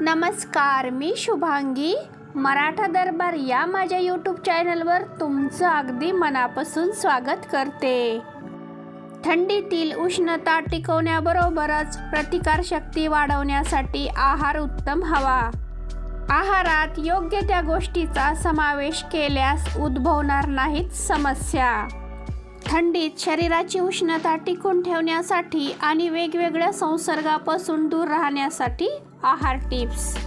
नमस्कार मी शुभांगी. मराठा दरबार या माझ्या यूट्यूब चॅनलवर तुमचं अगदी मनापासून स्वागत करते. थंडीतील उष्णता टिकवण्याबरोबरच प्रतिकारशक्ती वाढवण्यासाठी आहार उत्तम हवा. आहारात योग्य त्या गोष्टीचा समावेश केल्यास उद्भवणार नाहीत समस्या. थंडीत शरीराची उष्णता टिकून ठेवण्यासाठी आणि वेगवेगळ्या संसर्गापासून दूर राहण्यासाठी आहार टिप्स.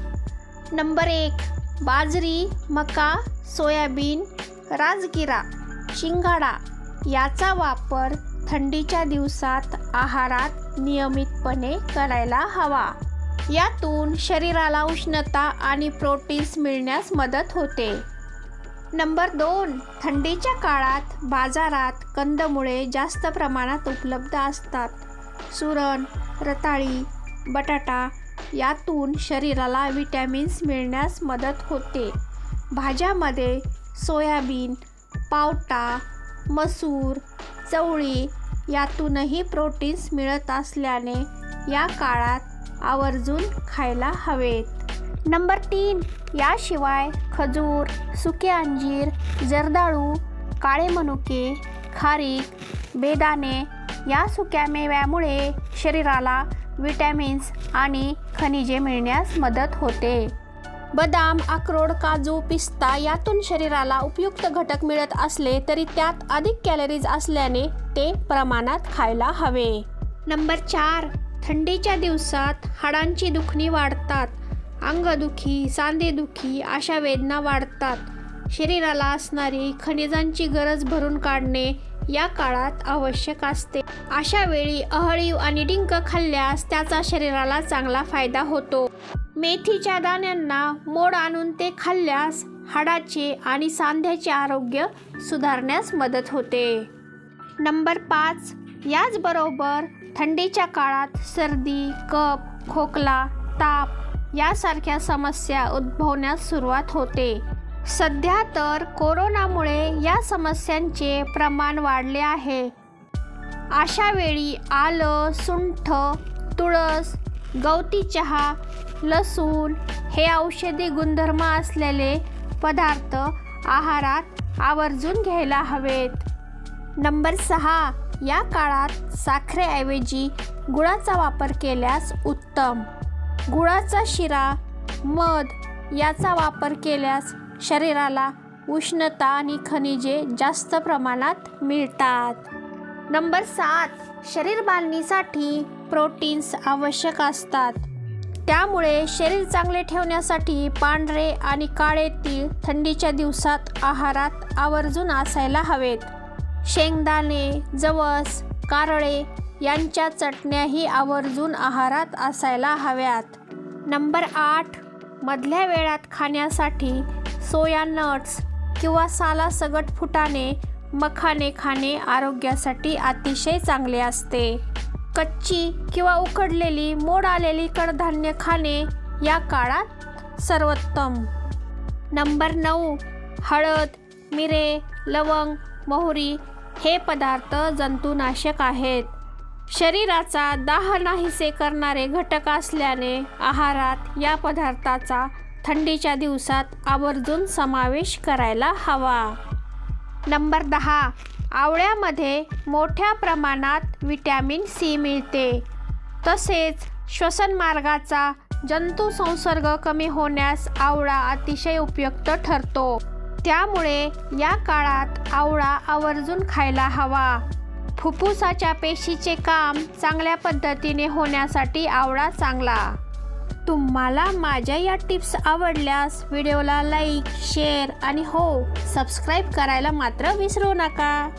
नंबर एक बाजरी मका सोयाबीन राजगिरा शिंगाडा याचा वापर थंडीच्या दिवसात आहारात नियमितपणे करायला हवा. यातून शरीराला उष्णता आणि प्रोटीन्स मिळण्यास मदत होते. नंबर दोन थंडीच्या काळात बाजारात कंदमुळे जास्त प्रमाणात उपलब्ध असतात. सुरण रताळी बटाटा यातून शरीराला विटॅमिन्स मिळण्यास मदत होते. भाज्यामध्ये सोयाबीन पावटा मसूर चवळी यातूनही प्रोटीन्स मिळत असल्याने या काळात आवर्जून खायला हवेत. नंबर तीन याशिवाय खजूर सुके अंजीर जर्दाळू काळे मनुके खारीक बेदाणे या सुक्या मेव्यामुळे शरीराला विटॅमिन्स आणि खनिजे मिळण्यास मदत होते. बदाम अक्रोड काजू पिस्ता यातून शरीराला उपयुक्त घटक मिळत असले तरी त्यात अधिक कॅलरीज असल्याने ते प्रमाणात खायला हवे. नंबर चार थंडीच्या दिवसात हाडांची दुखणी वाढतात. अंगदुखी सांधेदुखी अशा वेदना वाढतात. शरीराला असणारी खनिजांची गरज भरून काढणे या काळात आवश्यक असते. अशा वेळी अहळीव आणि डिंक खाल्ल्यास त्याचा शरीराला चांगला फायदा होतो. मेथीच्या दाण्यांना मोड आणून ते खाल्ल्यास हाडाचे आणि सांध्याचे आरोग्य सुधारण्यास मदत होते. नंबर पाच. याचबरोबर थंडीच्या काळात सर्दी कप खोकला ताप यासारख्या समस्या उद्भवण्यास सुरुवात होते. सध्या तर कोरोनामुळे या समस्यांचे प्रमाण वाढले आहे. अशा वेळी आलं सुंठ तुळस गवती चहा लसूण हे औषधी गुणधर्म असलेले पदार्थ आहारात आवर्जून घ्यायला हवेत. नंबर सहा या काळात साखरेऐवजी गुळाचा वापर केल्यास उत्तम. गुळाचा शिरा मध याचा वापर केल्यास शरीराला उष्णता आणि खनिजे जास्त प्रमाणात मिळतात. नंबर सात शरीर बांधणीसाठी प्रोटीन्स आवश्यक असतात. त्यामुळे शरीर चांगले ठेवण्यासाठी पांढरे आणि काळे तीळ थंडीच्या दिवसात आहारात आवर्जून असायला हवेत. शेंगदाणे जवस कारळे यांच्या चटण्याही आवर्जून आहारात असायला हव्यात. नंबर आठ मधल्या वेळात खाण्यासाठी सोया नट्स किंवा सालासगट फुटाणे मखाने खाणे आरोग्यासाठी अतिशय चांगले असते. कच्ची किंवा उकडलेली मोड आलेली कडधान्य खाणे या काळात सर्वोत्तम. नंबर नऊ हळद मिरे लवंग मोहरी हे पदार्थ जंतुनाशक आहेत. शरीराचा दाह नाहीसे करणारे घटक असल्याने आहारात या पदार्थाचा थंडीच्या दिवसात आवर्जून समावेश करायला हवा. नंबर दहा. आवळ्यामध्ये मोठ्या प्रमाणात विटॅमिन सी मिळते. तसेच श्वसनमार्गाचा जंतू संसर्ग कमी होण्यास आवळा अतिशय उपयुक्त ठरतो. त्यामुळे या काळात आवळा आवर्जून खायला हवा. फुफ्फुसाच्या पेशीचे काम चांगल्या पद्धतीने होण्यासाठी आवळा चांगला. तुम्हाला माझ्या या टिप्स आवडल्यास व्हिडिओला लाईक शेअर आणि हो सबस्क्राईब करायला मात्र विसरू नका.